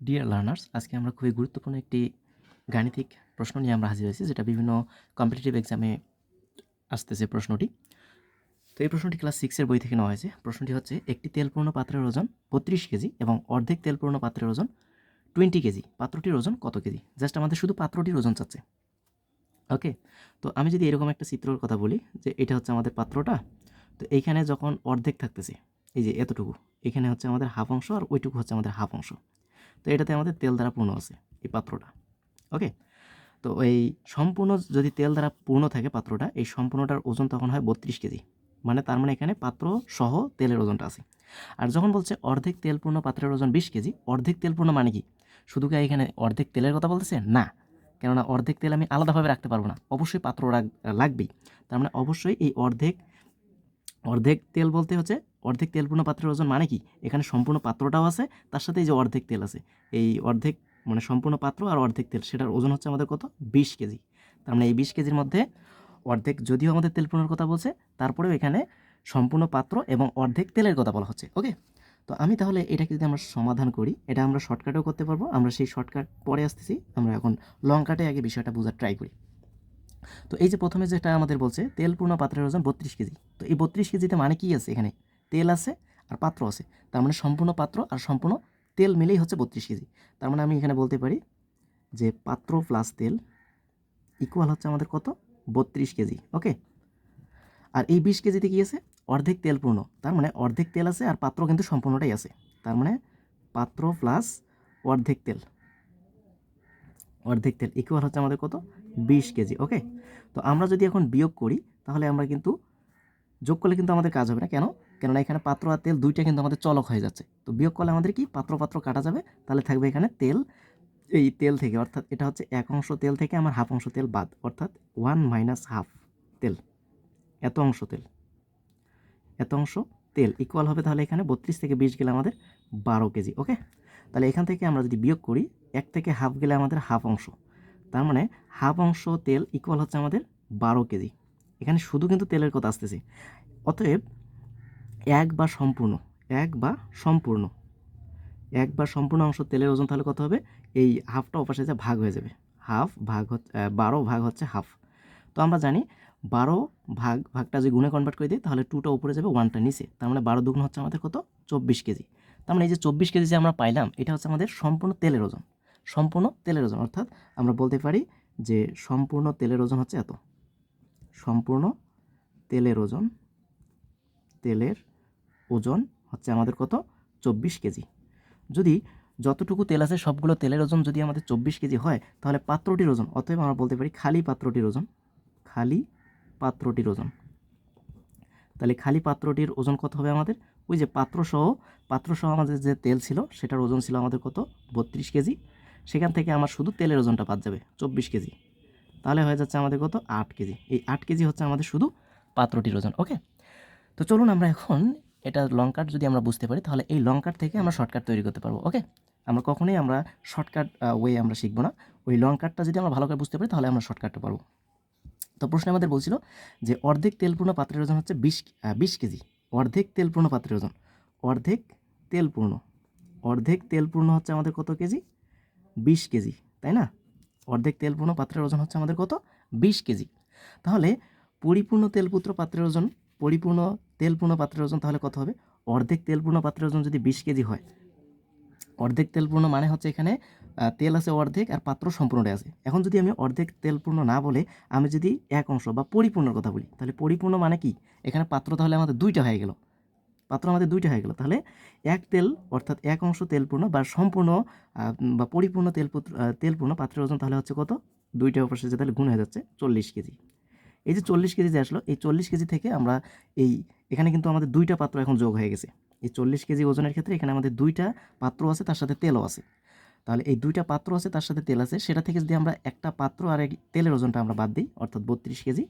Dear learners আজকে আমরা খুবই গুরুত্বপূর্ণ একটি গাণিতিক প্রশ্ন নিয়ে আমরা হাজির হয়েছি, যেটা বিভিন্ন কম্পিটিটিভ এক্সামে আসতেছে প্রশ্নটি। তো এই প্রশ্নটি ক্লাস সিক্সের বই থেকে নেওয়া হয়েছে। প্রশ্নটি হচ্ছে, একটি তেলপূর্ণ পাত্রের ওজন বত্রিশ কেজি এবং অর্ধেক তেলপূর্ণ পাত্রের ওজন টোয়েন্টি কেজি। পাত্রটির ওজন কত কেজি? জাস্ট আমাদের শুধু পাত্রটির ওজন চাচ্ছে। ওকে তো আমি যদি এরকম একটা চিত্রর কথা বলি, যে এটা হচ্ছে আমাদের পাত্রটা, তো এইখানে যখন অর্ধেক থাকতেছে, এই যে এতটুকু, এখানে হচ্ছে আমাদের হাফ অংশ আর ওইটুকু হচ্ছে আমাদের হাফ অংশ। তো এটাতে আমাদের তেল দ্বারা পূর্ণ আছে এই পাত্রটা। ওকে তো এই সম্পূর্ণ যদি তেল দ্বারা পূর্ণ থাকে পাত্রটা, এই সম্পূর্ণটার ওজন তখন হয় বত্রিশ কেজি। মানে তার মানে এখানে পাত্র সহ তেলের ওজনটা আছে। আর যখন বলছে অর্ধেক তেলপূর্ণ পাত্রের ওজন বিশ কেজি, অর্ধেক তেলপূর্ণ মানে কি? শুধু কি এখানে অর্ধেক তেলের কথা বলতেছে? না। কেননা অর্ধেক তেল আমি আলাদাভাবে রাখতে পারব না। অবশ্যই পাত্র লাগবেই। তার মানে অবশ্যই এই অর্ধেক অর্ধেক তেল বলতে হচ্ছে অর্ধেক তেলপূর্ণ পাত্রের ওজন মানে কি? এখানে সম্পূর্ণ পাত্রটাও আছে, তার সাথে এই যে অর্ধেক তেল আছে। এই অর্ধেক মানে সম্পূর্ণ পাত্র আর অর্ধেক তেল, সেটার ওজন হচ্ছে আমাদের কত? বিশ কেজি। তার মানে এই বিশ কেজির মধ্যে অর্ধেক যদিও আমাদের তেলপূর্ণর কথা বলছে, তারপরেও এখানে সম্পূর্ণ পাত্র এবং অর্ধেক তেলের কথা বলা হচ্ছে ওকে তো আমি তাহলে এটাকে যদি আমরা সমাধান করি, এটা আমরা শর্টকাটেও করতে পারব, আমরা সেই শর্টকাট পরে আসতেছি, আমরা এখন লং কাটে আগে বিষয়টা বোঝার ট্রাই করি। তো এই যে প্রথমে যেটা আমাদের বলছে, তেলপূর্ণ পাত্রের ওজন বত্রিশ কেজি। তো এই বত্রিশ কেজিতে মানে কি আছে এখানে? তেল আছে আর পাত্র আছে। তার মানে সম্পূর্ণ পাত্র আর সম্পূর্ণ তেল মিলেই হচ্ছে বত্রিশ কেজি। তার মানে আমি এখানে বলতে পারি যে পাত্র প্লাস তেল ইকুয়াল হচ্ছে আমাদের কত? বত্রিশ কেজি। ওকে? আর এই বিশ কেজিতে কি আছে? অর্ধেক তেল পূর্ণ তার মানে অর্ধেক তেল আছে আর পাত্র কিন্তু সম্পূর্ণটাই আছে। তার মানে পাত্র প্লাস অর্ধেক তেল। অর্ধেক তেল ইকুয়াল হচ্ছে আমাদের কত? বিশ কেজি ওকে তো আমরা যদি এখন বিয়োগ করি, তাহলে আমরা কিন্তু যোগ করলে কিন্তু আমাদের কাজ হবে না। কেন? কেননা এখানে পাত্র আর তেল দুইটা কিন্তু আমাদের চলক হয়ে যাচ্ছে। তো বিয়োগ করলে আমাদের কি? পাত্র পাত্র কাটা যাবে, তাহলে থাকবে এখানে তেল, এই তেল থেকে, অর্থাৎ এটা হচ্ছে এক অংশ তেল থেকে আমার হাফ অংশ তেল বাদ, অর্থাৎ ওয়ান মাইনাস হাফ তেল, এত অংশ তেল, এত অংশ তেল ইকুয়াল হবে তাহলে এখানে বত্রিশ থেকে বিশ গেলে আমাদের বারো কেজি ওকে তাহলে এখান থেকে আমরা যদি বিয়োগ করি, এক থেকে হাফ গেলে আমাদের হাফ অংশ। তার মানে হাফ অংশ তেল ইকুয়াল হচ্ছে আমাদের বারো কেজি। এখানে শুধু কিন্তু তেলের কথা আসতেছে। অতএব এক বা সম্পূর্ণ, এক বা সম্পূর্ণ, এক বা সম্পূর্ণ অংশ তেলের ওজন তাহলে কত হবে? এই হাফটা ওপাশে যা ভাগ হয়ে যাবে। হাফ ভাগ হচ্ছে বারো ভাগ হচ্ছে হাফ তো আমরা জানি বারো ভাগ, ভাগটা যদি গুণে কনভার্ট করে দিই, তাহলে টুটা উপরে যাবে ওয়ানটা নিচে। তার মানে বারো দুগুণ হচ্ছে আমাদের কত? চব্বিশ কেজি। তার মানে এই যে চব্বিশ কেজি যে আমরা পাইলাম, এটা হচ্ছে আমাদের সম্পূর্ণ তেলের ওজন। সম্পূর্ণ তেলের ওজন, অর্থাৎ আমরা বলতে পারি যে সম্পূর্ণ তেলের ওজন হচ্ছে এত। সম্পূর্ণ তেলের ওজন তেলের ওজন হচ্ছে আমাদের কত? চব্বিশ কেজি। যদি যতটুকু তেল আছে সবগুলো তেলের ওজন যদি আমাদের চব্বিশ কেজি হয়, তাহলে পাত্রটির ওজন, অতএব আমরা বলতে পারি খালি পাত্রটির ওজন, খালি পাত্রটির ওজন। তাহলে খালি পাত্রটির ওজন কত হবে আমাদের? ওই যে পাত্রসহ পাত্রসহ আমাদের যে তেল ছিল, সেটার ওজন ছিল আমাদের কত? বত্রিশ কেজি। সেখান থেকে আমার শুধু তেলের ওজনটা বাদ যাবে, চব্বিশ কেজি। তাহলে হয়ে যাচ্ছে আমাদের কত? আট কেজি। এই আট কেজি হচ্ছে আমাদের শুধু পাত্রটির ওজন, ওকে? তো চলুন আমরা এখন এটা লং কাট যদি আমরা বুঝতে পারি, তাহলে এই লং কাট থেকে আমরা শর্টকাট তৈরি করতে পারব, ওকে? আমরা কখনোই আমরা শর্টকাট ওয়ে আমরা শিখব না। ওই লং কাটটা যদি আমরা ভালো করে বুঝতে পারি, তাহলে আমরা শর্টকাটটা পারব। তো প্রশ্নে আমাদের বলছিল যে অর্ধেক তেলপূর্ণ পাত্রের ওজন হচ্ছে বিশ বিশ কেজি। অর্ধেক তেলপূর্ণ পাত্রের ওজন। অর্ধেক তেলপূর্ণ। অর্ধেক তেলপূর্ণ হচ্ছে আমাদের কত কেজি? বিশ কেজি, তাই না? অর্ধেক তেলপূর্ণ পাত্রের ওজন হচ্ছে আমাদের কত? বিশ কেজি। তাহলে পরিপূর্ণ তেলপুত্র পাত্রের ওজন, পরিপূর্ণ তেলপূর্ণ পাত্রের ওজন তাহলে কত হবে? অর্ধেক তেলপূর্ণ পাত্রের ওজন যদি বিশ কেজি হয়, অর্ধেক তেলপূর্ণ মানে হচ্ছে এখানে তেল আছে অর্ধেক আর পাত্র সম্পূর্ণটাই আছে। এখন যদি আমি অর্ধেক তেলপূর্ণ না বলে আমি যদি এক অংশ বা পরিপূর্ণর কথা বলি, তাহলে পরিপূর্ণ মানে কি? এখানে পাত্র তাহলে আমাদের দুইটা হয়ে গেল। পাত্র আমাদের দুইটা হয়ে গেল। তাহলে এক তেল, অর্থাৎ এক অংশ তেলপূর্ণ বা সম্পূর্ণ বা পরিপূর্ণ তেলপুত্র তেলপূর্ণ পাত্রের ওজন তাহলে হচ্ছে কত? দুইটা অপাশে যে তাহলে গুণ হয়ে যাচ্ছে চল্লিশ কেজি। এই যে চল্লিশ কেজি যে আসলো, এই চল্লিশ কেজি থেকে আমরা এই, এখানে কিন্তু আমাদের দুইটা পাত্র এখন যোগ হয়ে গেছে। এই চল্লিশ কেজি ওজনের ক্ষেত্রে এখানে আমাদের দুইটা পাত্র আছে, তার সাথে তেলও আছে। তাহলে এই দুইটা পাত্র আছে, তার সাথে তেল আছে, সেটা থেকে যদি আমরা একটা পাত্র আর এক তেলের ওজনটা আমরা বাদ দিই, অর্থাৎ বত্রিশ কেজি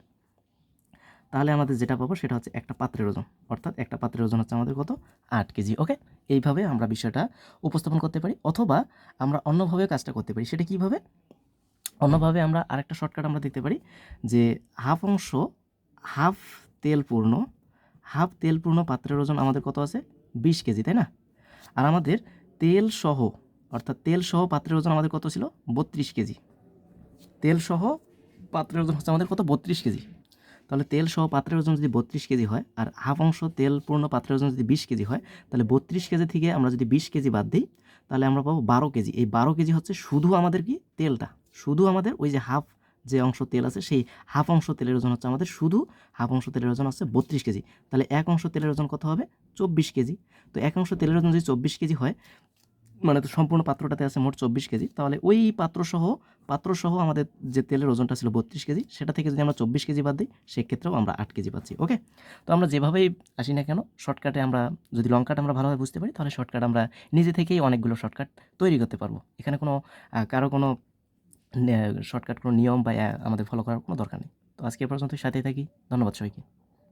তাহলে আমাদের যেটা পাবো সেটা হচ্ছে একটা পাত্রের ওজন। অর্থাৎ একটা পাত্রের ওজন হচ্ছে আমাদের কত? আট কেজি, ওকে? এইভাবে আমরা বিষয়টা উপস্থাপন করতে পারি অথবা আমরা অন্যভাবে কাজটা করতে পারি। সেটা কীভাবে? অন্যভাবে আমরা আরেকটা শর্টকাট আমরা দেখতে পারি যে হাফ অংশ হাফ তেল পূর্ণ হাফ তেল পূর্ণ পাত্রের ওজন আমাদের কত আছে? বিশ কেজি, তাই না? আর আমাদের তেল সহ, অর্থাৎ তেল সহ পাত্রের ওজন আমাদের কত ছিল? বত্রিশ কেজি। তেল সহ পাত্রের ওজন হচ্ছে আমাদের কত? বত্রিশ কেজি। তাহলে তেল সহ পাত্রের ওজন যদি বত্রিশ কেজি হয় আর হাফ অংশ তেল পূর্ণ পাত্রের ওজন যদি বিশ কেজি হয়, তাহলে বত্রিশ কেজি থেকে আমরা যদি বিশ কেজি বাদ দিই, তাহলে আমরা পাবো বারো কেজি। এই বারো কেজি হচ্ছে শুধু আমাদের কি? তেলটা। শুধু আমাদের ওই যে হাফ যে অংশ তেল আছে, সেই হাফ অংশ তেলের ওজন হচ্ছে আমাদের শুধু হাফ অংশ তেলের ওজন হচ্ছে বত্রিশ কেজি। তাহলে এক অংশ তেলের ওজন কত হবে? চব্বিশ কেজি। তো এক অংশ তেলের ওজন যদি চব্বিশ কেজি হয় মানে তো সম্পূর্ণ পাত্রটাতে আছে মোট চব্বিশ কেজি। তাহলে ওই পাত্রসহ পাত্রসহ আমাদের যে তেলের ওজনটা ছিল বত্রিশ কেজি, সেটা থেকে যদি আমরা চব্বিশ কেজি বাদ দিই, সেক্ষেত্রেও আমরা আট কেজি পাচ্ছি, ওকে? তো আমরা যেভাবেই আসি না কেন, শর্টকাটে আমরা, যদি লং কাট আমরা ভালোভাবে বুঝতে পারি, তাহলে শর্টকাট আমরা নিজে থেকেই অনেকগুলো শর্টকাট তৈরি করতে পারব। এখানে কোনো কারও কোনো শর্টকাট কোনো নিয়ম বা আমাদের ফলো করার কোনো দরকার নেই। তো আজকে পর্যন্ত সাথেই থাকি। ধন্যবাদ সবাইকে।